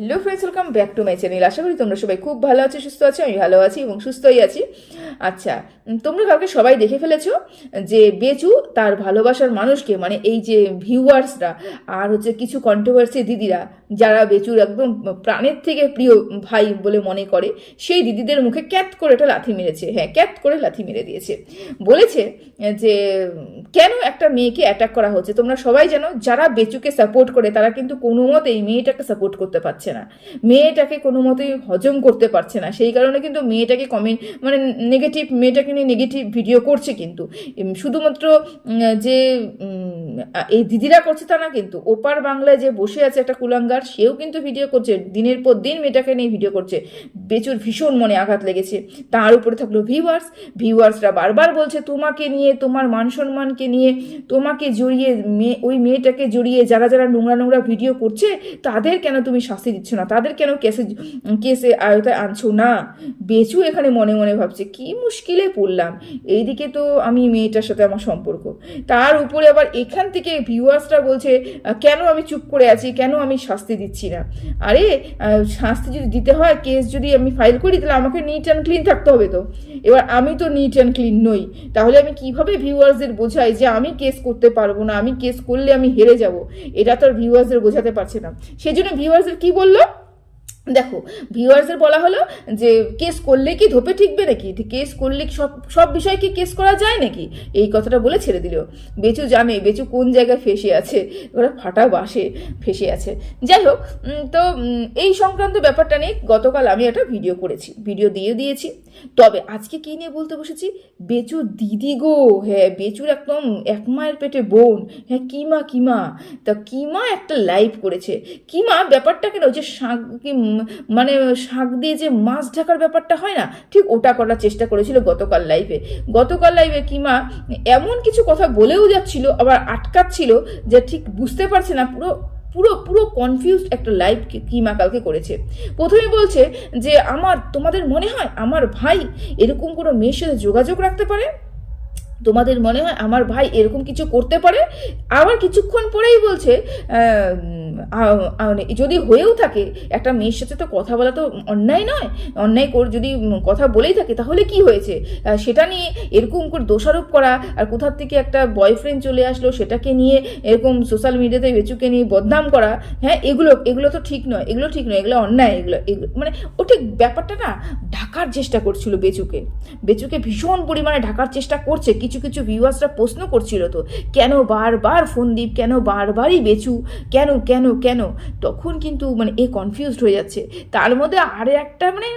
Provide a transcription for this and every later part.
Hello friends welcome back to my channel আশা করি তোমরা সবাই খুব ভালো আছো, সুস্থ আছো, আমি ভালো আছি এবং সুস্থই আছি। আচ্ছা তোমরা কাউকে সবাই দেখে ফেলেছো যে বেচু তার ভালোবাসার মানুষকে মানে এই যে ভিউয়ার্সরা আর হচ্ছে কিছু কন্ট্রোভার্সি দিদিরা যারা বেচুর একদম প্রাণের থেকে প্রিয় ভাই বলে মনে করে, সেই দিদিদের মুখে ক্যাত করে একটা লাথি মেরেছে। হ্যাঁ ক্যাত করে লাথি মেরে দিয়েছে। বলেছে যে, কেন একটা মেয়েকে অ্যাটাক করা হচ্ছে? তোমরা সবাই জানো, যারা বেচুকে সাপোর্ট করে, তারা কিন্তু কোনো মতেই মেয়েটাকে সাপোর্ট করতে পারছে না। মেয়েটাকে কোনো মতেই হজম করতে পারছে না। সেই কারণে কিন্তু মেয়েটাকে কমেন্ট মানে নেগেটিভ মেয়েটাকে নিয়ে নেগেটিভ ভিডিও করছে কিন্তু। শুধুমাত্র যে এই দিদিরা করছে তা না কিন্তু, ওপার বাংলায় যে বসে আছে একটা কুলাঙ্গার সেও কিন্তু ভিডিও করছে। দিনের পর দিন মেয়েটাকে নিয়ে ভিডিও করছে। বেচুর ভীষণ মনে আঘাত লেগেছে। তার উপরে থাকল ভিউয়ার্স ভিউয়ার্সরা বারবার বলছে, তোমাকে নিয়ে, তোমার মান সম্মানকে নিয়ে, তোমাকে জড়িয়ে, মেয়ে, ওই মেয়েটাকে জড়িয়ে যারা যারা নোংরা নোংরা ভিডিও করছে, তাদের কেন তুমি শাস্তি দিচ্ছ না? তাদের কেন কেসে কেসে আয়তায় আনছো না? বেচু এখানে মনে মনে ভাবছে, কি মুশকিলে পড়লাম। এইদিকে তো আমি মেয়েটার সাথে আমার সম্পর্ক। তার উপরে আবার এখান থেকে ভিউয়ার্সরা বলছে, কেন আমি চুপ করে আছি? কেন আমি শাস্তি দিচ্ছি না। আরে শাস্তি যদি দিতে হয় কেস যদি আমি ফাইল করি, তাহলে আমাকে নিট অ্যান্ড ক্লিন থাকতে হবে তো। এবার আমি তো নিট অ্যান্ড ক্লিন নই। তাহলে আমি কীভাবে ভিউয়ার্সদের বোঝাই যে আমি কেস করতে পারব না? আমি কেস করলে আমি হেরে যাব। এটা তো আর ভিউয়ার্সদের বোঝাতে পারছে না। সেই জন্য ভিউয়ার্সদের কী বলল? দেখো ভিউয়ার্সের বলা হলো যে কেস করলে কি ধোপে ঠিকবে নাকি? কেস করলে কি সব সব বিষয় কি কেস করা যায় নাকি? এই কথাটা বলে ছেড়ে দিল। বেচু জানে বেচু কোন জায়গায় ফেসে আছে? ওরা ফাটা বাসে ফেসে আছে। যাই হোক তো এই সংক্রান্ত ব্যাপারটা নিয়ে গতকাল আমি একটা ভিডিও করেছি। ভিডিও দিয়ে দিয়েছি। তবে আজকে কি নিয়ে বলতে বসেছি? বেচু দিদি গো হ্যাঁ বেচুর একদম এক মায়ের পেটে বোন। হ্যাঁ কিমা কিমা। তা কিমা একটা লাইভ করেছে। কিমা ব্যাপারটা কেন যে মানে শাক দিয়ে যে মাছ ঢাকার ব্যাপারটা হয় না, ঠিক ওটা করার চেষ্টা করেছিল গতকাল লাইভে গতকাল লাইভে কিমা এমন কিছু কথা বলেও যাচ্ছিল, আবার আটকাচ্ছিল যে ঠিক বুঝতে পারছে না, পুরো পুরো পুরো কনফিউজড একটা লাইভ কিমা কালকে করেছে। প্রথমে বলছে যে, আমার, তোমাদের মনে হয় আমার ভাই এরকম কোনো মেয়ের সাথে যোগাযোগ রাখতে পারে? তোমাদের মনে হয় আমার ভাই এরকম কিছু করতে পারে? আবার কিছুক্ষণ পরেই বলছে যদি হয়েও থাকে, একটা মেয়ের সাথে তো কথা বলা তো অন্যায় নয়। অন্যায় কর, যদি কথা বলেই থাকে, তাহলে কি হয়েছে? সেটা নিয়ে এরকম করে দোষারোপ করা, আর কোথার থেকে একটা বয়ফ্রেন্ড চলে আসলো, সেটাকে নিয়ে এরকম সোশ্যাল মিডিয়াতে বেচুকে নিয়ে বদনাম করা হ্যাঁ এগুলো এগুলো তো ঠিক নয়, এগুলো ঠিক নয়, এগুলো অন্যায়, এগুলো মানে ও ঠিক ব্যাপারটা না, ঢাকার চেষ্টা করছিল বেচুকে। বেচুকে ভীষণ পরিমাণে ঢাকার চেষ্টা করছে কিছু কিছু কিছু ভিউয়ার্সরা প্রশ্ন করছিল তো, কেন বারবার ফোনদীপ কেন বারবারই বেচু, কেন কেন কেন? তখন কিন্তু মানে এ কনফিউজড হয়ে যাচ্ছে। তার মধ্যে আর একটা মানে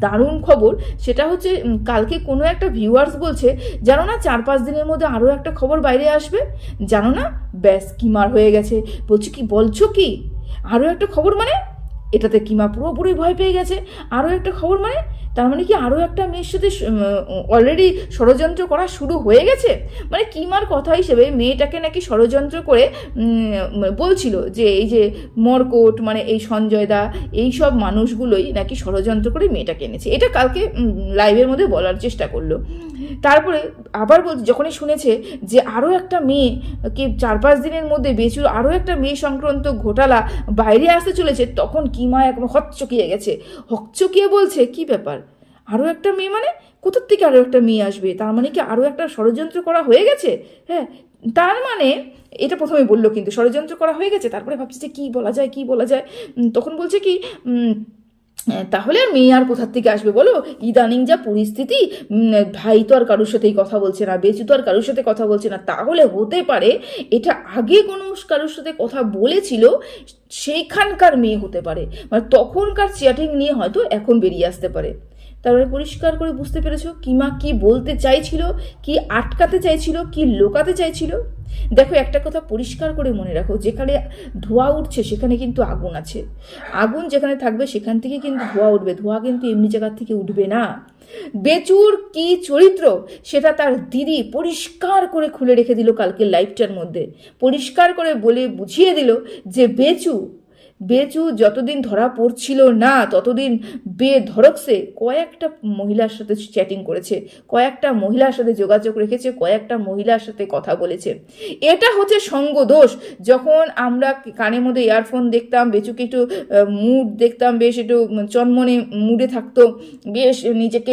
দারুণ খবর, সেটা হচ্ছে কালকে কোনো একটা ভিউয়ার্স বলছে, জানো না চার পাঁচ দিনের মধ্যে আরও একটা খবর বাইরে আসবে? জানো না, ব্যাস কিমার হয়ে গেছে। বলছি কি, বলছো কি? আরও একটা খবর মানে? এটাতে কিমা পুরোপুরি ভয় পেয়ে গেছে। আরও একটা খবর মানে? তার মানে কি আরও একটা মেয়ের সাথে অলরেডি ষড়যন্ত্র করা শুরু হয়ে গেছে? মানে কিমার কথা হিসেবে মেয়েটাকে নাকি ষড়যন্ত্র করে বলছিল যে এই যে মরকোট মানে এই সঞ্জয় দা, এই সব মানুষগুলোই নাকি ষড়যন্ত্র করে মেয়েটাকে এনেছে। এটা কালকে লাইভের মধ্যে বলার চেষ্টা করল। তারপরে আবার বল যখনই শুনেছে যে আরও একটা মেয়ে কে চার পাঁচ দিনের মধ্যে বেচুর আরও একটা মেয়ে সংক্রান্ত ঘোটালা বাইরে আসতে চলেছে, তখন কিমা একদম হকচকিয়ে গেছে। হকচকিয়ে বলছে, কি ব্যাপার? আরও একটা মেয়ে মানে? কোথার থেকে আরও একটা মেয়ে আসবে? তার মানে কি আরও একটা ষড়যন্ত্র করা হয়ে গেছে? হ্যাঁ তার মানে এটা প্রথমে বলল কিন্তু, ষড়যন্ত্র করা হয়ে গেছে, তারপরে ভাবছি যে কী বলা যায়, কী বলা যায়? তখন বলছে কি তাহলে আর মেয়ে আর কোথার থেকে আসবে বলো? ইদানিং যা পরিস্থিতি ভাই তো আর কারোর সাথেই কথা বলছে না, বেচু তো আর কারোর সাথে কথা বলছে না। তাহলে হতে পারে এটা আগে কোনো কারোর সাথে কথা বলেছিল, সেইখানকার মেয়ে হতে পারে। মানে তখনকার চ্যাটিং নিয়ে হয়তো এখন বেরিয়ে আসতে পারে। তারপরে পরিষ্কার করে বুঝতে পেরেছ কিমা কি বলতে চাইছিল, কি আটকাতে চাইছিল, কি লোকাতে চাইছিল? দেখো, একটা কথা পরিষ্কার করে মনে রাখো, যেখানে ধোঁয়া উঠছে সেখানে কিন্তু আগুন আছে। আগুন যেখানে থাকবে সেখান থেকে কিন্তু ধোঁয়া উঠবে, ধোঁয়া কিন্তু এমনি জায়গার থেকে উঠবে না। বেচুর কি চরিত্র? সেটা তার দিদি পরিষ্কার করে খুলে রেখে দিল কালকে লাইভটার মধ্যে। পরিষ্কার করে বলে বুঝিয়ে দিল যে বেচু বেচু যতদিন ধরা পড়ছিল না, ততদিন বেধরকসে কয়েকটা মহিলার সাথে চ্যাটিং করেছে, কয়েকটা মহিলার সাথে যোগাযোগ রেখেছে, কয়েকটা মহিলার সাথে কথা বলেছে। এটা হচ্ছে সঙ্গ দোষ যখন আমরা কানের মধ্যে ইয়ারফোন দেখতাম, বেচুকে একটু মুড দেখতাম, বেশ একটু চনমনে মুডে থাকতো, বেশ নিজেকে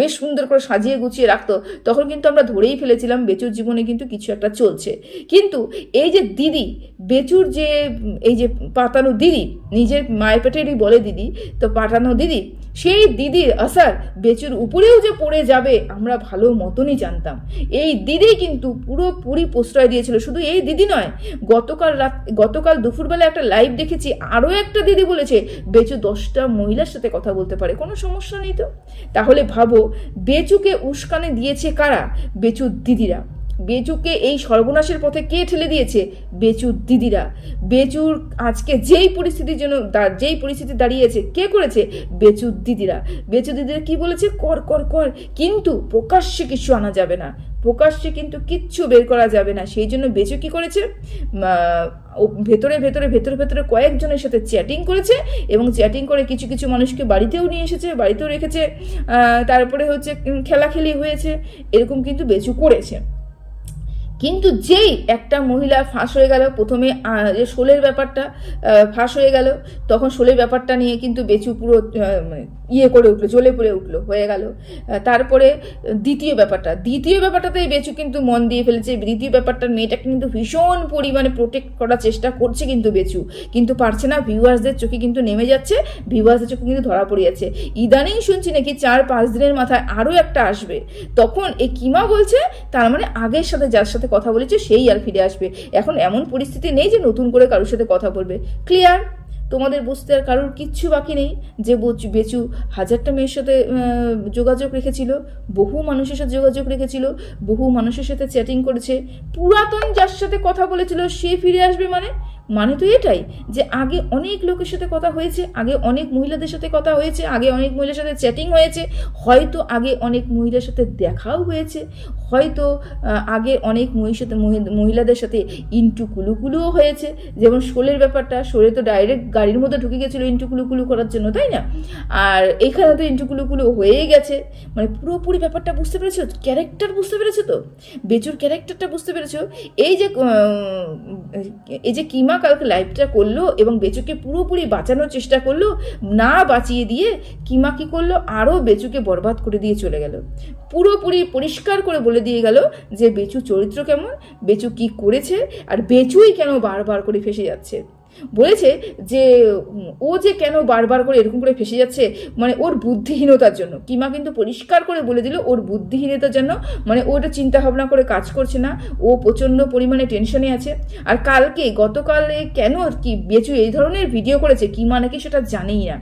বেশ সুন্দর করে সাজিয়ে গুছিয়ে রাখতো, তখন কিন্তু আমরা ধরেই ফেলেছিলাম বেচুর জীবনে কিন্তু কিছু একটা চলছে। কিন্তু এই যে দিদি, বেচুর যে, এই যে পাতানো দিদি, নিজের মায়ের পেটেরই বলে দিদি, তো পাঠানো দিদি, সেই দিদির আসার বেচুর উপরেও যে পড়ে যাবে, আমরা ভালো মতনই জানতাম। এই দিদি কিন্তু পুরোপুরি প্রশ্রয় দিয়েছিল, শুধু এই দিদি নয়, গতকাল রাত, গতকাল দুপুরবেলা একটা লাইভ দেখেছি, আরও একটা দিদি বলেছে, বেচু দশটা মহিলার সাথে কথা বলতে পারে, কোনো সমস্যা নেই তো? তাহলে ভাবো, বেচুকে উস্কানে দিয়েছে কারা? বেচুর দিদিরা। বেচুকে এই সর্বনাশের পথে কে ঠেলে দিয়েছে? বেচুর দিদিরা। বেচুর আজকে যেই পরিস্থিতির জন্য যেই পরিস্থিতি দাঁড়িয়েছে, কে করেছে? বেচুর দিদিরা। বেচু দিদিরা কি বলেছে? কর কর কর। কিন্তু প্রকাশ্যে কিছু আনা যাবে না। প্রকাশ্যে কিন্তু কিচ্ছু বের করা যাবে না। সেই জন্য বেচু কি করেছে? ভেতরে ভেতরে ভেতরে ভেতরে কয়েকজনের সাথে চ্যাটিং করেছে এবং চ্যাটিং করে কিছু কিছু মানুষকে বাড়িতেও নিয়ে এসেছে, বাড়িতেও রেখেছে তারপরে হচ্ছে খেলাখেলি হয়েছে। এরকম কিন্তু বেচু করেছে। কিন্তু যেই একটা মহিলা ফাঁস হয়ে গেল, প্রথমে যে শোলের ব্যাপারটা ফাঁস হয়ে গেল, তখন শোলের ব্যাপারটা নিয়ে কিন্তু বেচু পুরো মানে ইয়ে করে উঠল, জ্বলে পড়ে উঠল, হয়ে গেল। তারপরে দ্বিতীয় ব্যাপারটা, দ্বিতীয় ব্যাপারটাতেই বেচু কিন্তু মন দিয়ে ফেলেছে। দ্বিতীয় ব্যাপারটা মেয়েটাকে কিন্তু ভীষণ পরিমাণে প্রোটেক্ট করার চেষ্টা করছে কিন্তু বেচু। কিন্তু পারছে না ভিউয়ার্সদের চোখে কিন্তু নেমে যাচ্ছে ভিউয়ার্সদের চোখে কিন্তু ধরা পড়ে যাচ্ছে। ইদানিং শুনছি নাকি চার পাঁচ দিনের মাথায় আরও একটা আসবে। তখন এই কিমা বলছে, তার মানে আগের সাথে, যার সাথে কথা বলেছে, সেই আর ফিরে আসবে। এখন এমন পরিস্থিতি নেই যে নতুন করে কারোর সাথে কথা বলবে। ক্লিয়ার? তোমাদের বুঝতে আর কারোর কিচ্ছু বাকি নেই। যে বেচু হাজারটা মেয়ের সাথে যোগাযোগ রেখেছিল, বহু মানুষের সাথে যোগাযোগ রেখেছিল, বহু মানুষের সাথে চ্যাটিং করেছে। পুরাতন যার সাথে কথা বলেছিল, সে ফিরে আসবে মানে? মানে তো এটাই যে আগে অনেক লোকের সাথে কথা হয়েছে, আগে অনেক মহিলাদের সাথে কথা হয়েছে, আগে অনেক মহিলার সাথে চ্যাটিং হয়েছে, হয়তো আগে অনেক মহিলার সাথে দেখাও হয়েছে হয়তো আগে অনেক মহির সাথে মহি- মহিলাদের সাথে ইন্টু কুলুকুলুও হয়েছে। যেমন শোলের ব্যাপারটা, শোলে তো ডাইরেক্ট গাড়ির মধ্যে ঢুকে গেছিল ইন্টু কুলুকুলু করার জন্য, তাই না? আর এখানে তো ইন্টু কুলুকুলু হয়েই গেছে। মানে পুরোপুরি ব্যাপারটা বুঝতে পেরেছ? ক্যারেক্টার বুঝতে পেরেছ তো? বেচুর ক্যারেক্টারটা বুঝতে পেরেছ? এই যে এই যে কিমা কালকে লাইভটা করল এবং বেচুকে পুরোপুরি বাঁচানোর চেষ্টা করল, না বাঁচিয়ে দিয়ে কিমা কি করল? আরও বেচুকে বরবাদ করে দিয়ে চলে গেল। পুরোপুরি পরিষ্কার করে বলে দিয়ে গেল যে বেচু চরিত্র কেমন, বেচু কি করেছে, আর বেচুই কেন বারবার করে ফেসে যাচ্ছে। বলেছে যে, ও যে কেন বারবার করে এরকম করে ফেসে যাচ্ছে মানে ওর বুদ্ধিহীনতার জন্য। কিমা কিন্তু পরিষ্কার করে বলে দিল, ওর বুদ্ধিহীনতার জন্য মানে ও ওটা চিন্তা ভাবনা করে কাজ করছে না, ও প্রচণ্ড পরিমাণে টেনশনে আছে। আর কালকে, গতকালে কেন কি বেচু এই ধরনের ভিডিও করেছে, কিমা নাকি সেটা জানেই না।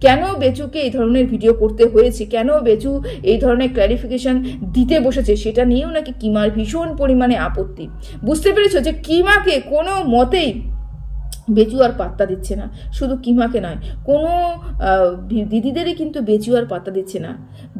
কেন বেচুকে এই ধরনের ভিডিও করতে হয়েছে? কেন বেচু এই ধরনের ক্ল্যারিফিকেশন দিতে বসেছে? সেটা নিয়েও নাকি কিমার ভীষণ পরিমাণে আপত্তি। বুঝতে পেরেছ যে কিমাকে কোনো মতেই বেচু আর পাত্তা দিচ্ছে না। শুধু কিমাকে নয়, কোনো দিদিদেরই কিন্তু বেচু আর পাত্তা দিচ্ছে না।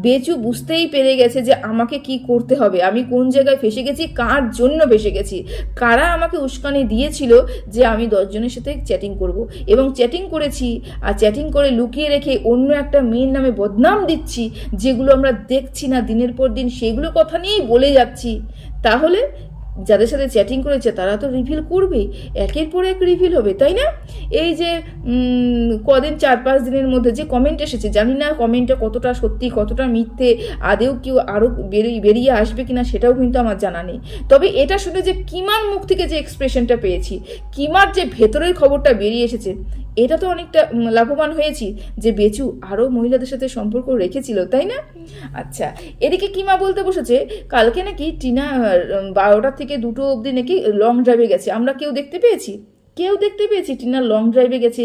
বেচু বুঝতেই পেরে গেছে যে আমাকে কি করতে হবে। আমি কোন জায়গায় ফেসে গেছি, কার জন্য ফেসে গেছি? কারা আমাকে উস্কানি দিয়েছিল যে আমি দশজনের সাথে চ্যাটিং করব? এবং চ্যাটিং করেছি, আর চ্যাটিং করে লুকিয়ে রেখে অন্য একটা মেয়ের নামে বদনাম দিচ্ছি, যেগুলো আমরা দেখছি না দিনের পর দিন, সেগুলো কথা নিয়েই বলে যাচ্ছি। তাহলে যাদের সাথে চ্যাটিং করেছে, তারা তো রিভিল করবেই। একের পর এক রিভিল হবে, তাই না? এই যে কদিন, চার পাঁচ দিনের মধ্যে যে কমেন্ট এসেছে, জানি না কমেন্টটা কতটা সত্যি, কতটা মিথ্যে, আদেও কেউ আরও বেরিয়ে বেরিয়ে আসবে কিনা সেটাও কিন্তু আমার জানা নেই। তবে এটা শুনে যে কিমার মুখ থেকে যে এক্সপ্রেশনটা পেয়েছি, কিমার যে ভেতরের খবরটা বেরিয়ে এসেছে, এটা তো অনেকটা লাভবান হয়েছি যে বেচু আরও মহিলাদের সাথে সম্পর্ক রেখেছিল, তাই না? আচ্ছা এদিকে কিমা বলতে বসেছে, কালকে নাকি টিনা বারোটা থেকে দুটো অবধি নাকি লং ড্রাইভে গেছে। আমরা কেউ দেখতে পেয়েছি? কেউ দেখতে পেয়েছি, টিনা লং ড্রাইভে গেছে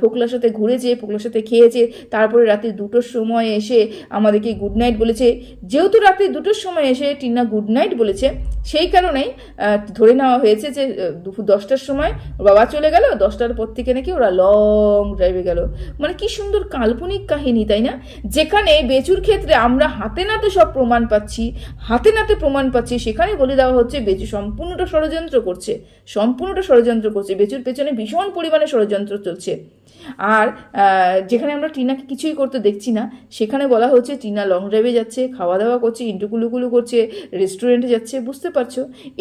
ফোকলার সাথে ঘুরেছে, ফোকলার সাথে খেয়েছে, তারপরে রাতে দুটোর সময় এসে আমাদেরকে গুড নাইট বলেছে। যেহেতু রাতে দুটোর সময় এসে টিনা গুড নাইট বলেছে, সেই কারণেই ধরে নেওয়া হয়েছে যে দুপুর দশটার সময় বাবা চলে গেল, দশটার পর থেকে নাকি ওরা লং ড্রাইভে গেল। মানে কি সুন্দর কাল্পনিক কাহিনী, তাই না? যেখানে বেচুর ক্ষেত্রে আমরা হাতে নাতে সব প্রমাণ পাচ্ছি, হাতে নাতে প্রমাণ পাচ্ছি, সেখানে বলে দেওয়া হচ্ছে বেচু সম্পূর্ণটা ষড়যন্ত্র করছে, সম্পূর্ণটা ষড়যন্ত্র করছে বেচুর পেছনে ভীষণ পরিমাণে ষড়যন্ত্র চলছে। আর যেখানে আমরা টিনাকে কিছুই করতে দেখছি না, সেখানে বলা হচ্ছে টিনা লং ড্রাইভে যাচ্ছে খাওয়া দাওয়া করছে, ইন্টুকুলুকুলু করছে রেস্টুরেন্টে যাচ্ছে, বুঝতে পারছ?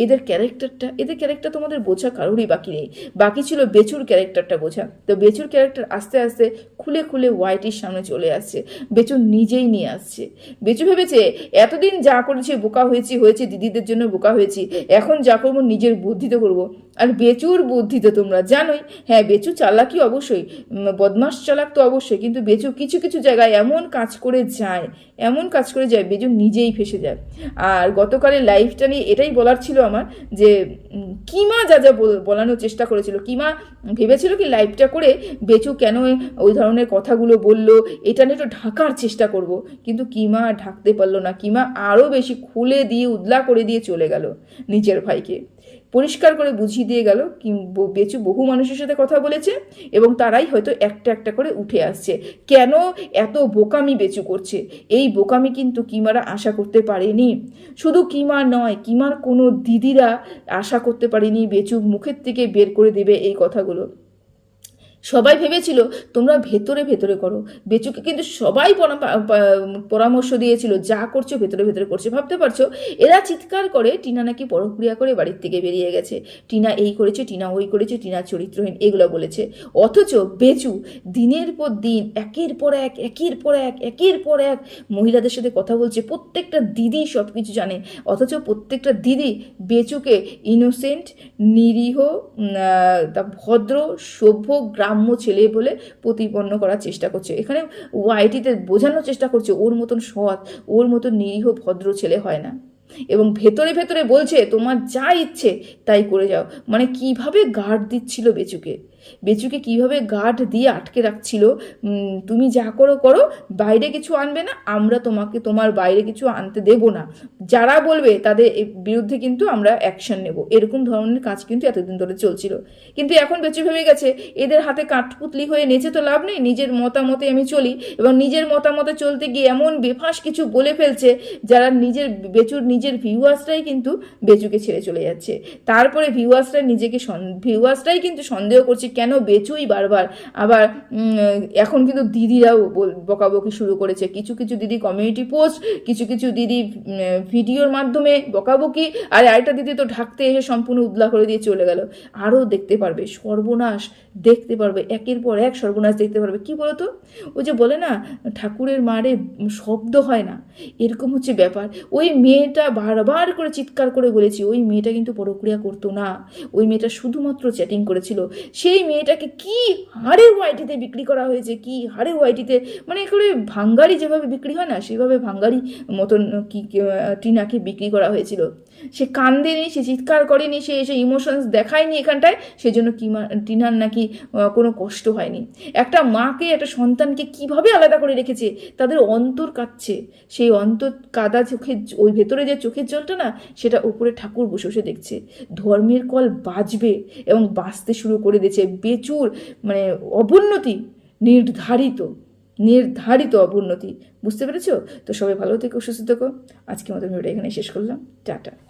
এদের ক্যারেক্টারটা এদের ক্যারেক্টার তোমাদের বোঝা কারোরই বাকি নেই। বাকি ছিল বেচুর ক্যারেক্টারটা বোঝা। তো বেচুর ক্যারেক্টার আস্তে আস্তে খুলে খুলে ওয়াইটির সামনে চলে আসছে। বেচু নিজেই নিয়ে আসছে। বেচু ভেবেছে, এতদিন যা করেছে, বোকা হয়েছি, হয়েছে, দিদিদের জন্য বোকা হয়েছি। এখন যা করব, নিজের বুদ্ধিতে করব। আর বেচুর বুদ্ধিতে তোমরা জানোই। হ্যাঁ বেচু চালাকি অবশ্যই বদমাস চালাক তো অবশ্যই, কিন্তু বেচু কিছু কিছু জায়গায় এমন কাজ করে যায়, এমন কাজ করে যায়, বেচু নিজেই ফেসে যায়। আর গতকালের লাইফটা নিয়ে এটাই বলার ছিল আমার যে কিমা যা যা বল- বলানোর চেষ্টা করেছিল, কিমা ভেবেছিল কি লাইফটা করে বেচু কেন ওই ধরনের কথাগুলো বলল, এটা নিয়ে একটু ঢাকার চেষ্টা করব, কিন্তু কিমা ঢাকতে পারল না, কিমা আরও বেশি খুলে দিয়ে, উদলা করে দিয়ে চলে গেল নিজের ভাইকে। পরিষ্কার করে বুঝিয়ে দিয়ে গেল কি বেচু বহু মানুষের সাথে কথা বলেছে এবং তারাই হয়তো একটা একটা করে উঠে আসছে। কেন এত বোকামি বেচু করছে? এই বোকামি কিন্তু কিমারা আশা করতে পারেনি। শুধু কিমা নয়, কিমার কোনো দিদিরা আশা করতে পারেনি বেচু মুখের থেকে বের করে দেবে এই কথাগুলো। সবাই ভেবেছিল, তোমরা ভেতরে ভেতরে করো। বেচুকে কিন্তু সবাই পরামর্শ দিয়েছিল, যা করছ ভেতরে ভেতরে করছে। ভাবতে পারছ, এরা চিৎকার করে টিনা নাকি পরক্রিয়া করে বাড়ির থেকে বেরিয়ে গেছে। টিনা এই করেছে, টিনা ওই করেছে, টিনা চরিত্রহীন, এগুলো বলেছে। অথচ বেচু দিনের পর দিন, একের পর এক, একের পর এক, একের পর এক মহিলাদের সাথে কথা বলছে। প্রত্যেকটা দিদি সব কিছু জানে। অথচ প্রত্যেকটা দিদি বেচুকে ইনোসেন্ট নিরীহ ভদ্র, সভ্য গ্রাম্য ছেলে বলে প্রতিপন্ন করার চেষ্টা করছে। এখানে ওয়াইটিতে বোঝানোর চেষ্টা করছে, ওর মতন সৎ, ওর মতন নিরীহ, ভদ্র ছেলে হয় না। এবং ভেতরে ভেতরে বলছে, তোমার যা ইচ্ছে তাই করে যাও। মানে কীভাবে গার্ড দিচ্ছিল বেচুকে? বেচুকে কীভাবে গার্ড দিয়ে আটকে রাখছিল? তুমি যা করো করো। বাইরে কিছু আনবে না, আমরা তোমাকে, তোমার বাইরে কিছু আনতে দেব না। যারা বলবে তাদের বিরুদ্ধে কিন্তু আমরা অ্যাকশন নেব। এরকম ধরনের কাজ কিন্তু এতদিন ধরে চলছিল। কিন্তু এখন বেচু ভেবে গেছে, এদের হাতে কাঠপুতলি হয়ে নেচে তো লাভ নেই, নিজের মতামতে আমি চলি। এবং নিজের মতামতে চলতে গিয়ে এমন বেফাস কিছু বলে ফেলছে, যারা নিজের বেচুর নিজের ভিউয়ার্সরাই কিন্তু বেচুকে ছেড়ে চলে যাচ্ছে। তারপরে ভিউয়ার্সরা নিজেকে ভিউয়ার্সরাই কিন্তু সন্দেহ করছে কেন বেচুই বারবার? আবার এখন কিন্তু দিদিরাও বকাবকি শুরু করেছে। কিছু কিছু দিদি কমিউনিটি পোস্ট কিছু কিছু দিদি ভিডিওর মাধ্যমে বকাবকি, আর আরেকটা দিদি তো ঢাকতে এসে সম্পূর্ণ উদলা করে দিয়ে চলে গেল। আরও দেখতে পারবে, সর্বনাশ দেখতে পারবে, একের পর এক সর্বনাশ দেখতে পারবে। কি বলতো? ওই যে বলে না, ঠাকুরের মারে শব্দ হয় না। এরকম হচ্ছে ব্যাপার। ওই মেয়েটা বারবার করে চিৎকার করে বলেছি, ওই মেয়েটা কিন্তু পরক্রিয়া করতো না। ওই মেয়েটা শুধুমাত্র চ্যাটিং করেছিল। সেই মেয়েটাকে কি হারে ওয়াইটিতে বিক্রি করা হয়েছে কি হারে ওয়াইটিতে মানে করে ভাঙ্গারি যেভাবে বিক্রি হয় না সেভাবে ভাঙ্গারি মতন কি কি, টিনাকে বিক্রি করা হয়েছিল। সে কান্দেনি সে চিৎকার করেনি সে এসে ইমোশনস দেখায়নি এখানটায় সেজন্য কিমা টিনার নাকি কোনো কষ্ট হয়নি। একটা মাকে একটা সন্তানকে কীভাবে আলাদা করে রেখেছে? তাদের অন্তর কাঁদছে। সেই অন্তর কাদা চোখের ওই ভেতরে যে চোখের জলটা না সেটা উপরে ঠাকুর বসে বসে দেখছে। ধর্মের কল বাজবে এবং বাঁচতে শুরু করে দিয়েছে। বেচুর মানে অবনতি নির্ধারিত নির্ধারিত অবনতি বুঝতে পেরেছ? তো সবাই ভালো থেকো, সুস্থ থেকো। আজকে মতো ভিডিওটা এখানে শেষ করলাম। টাটা।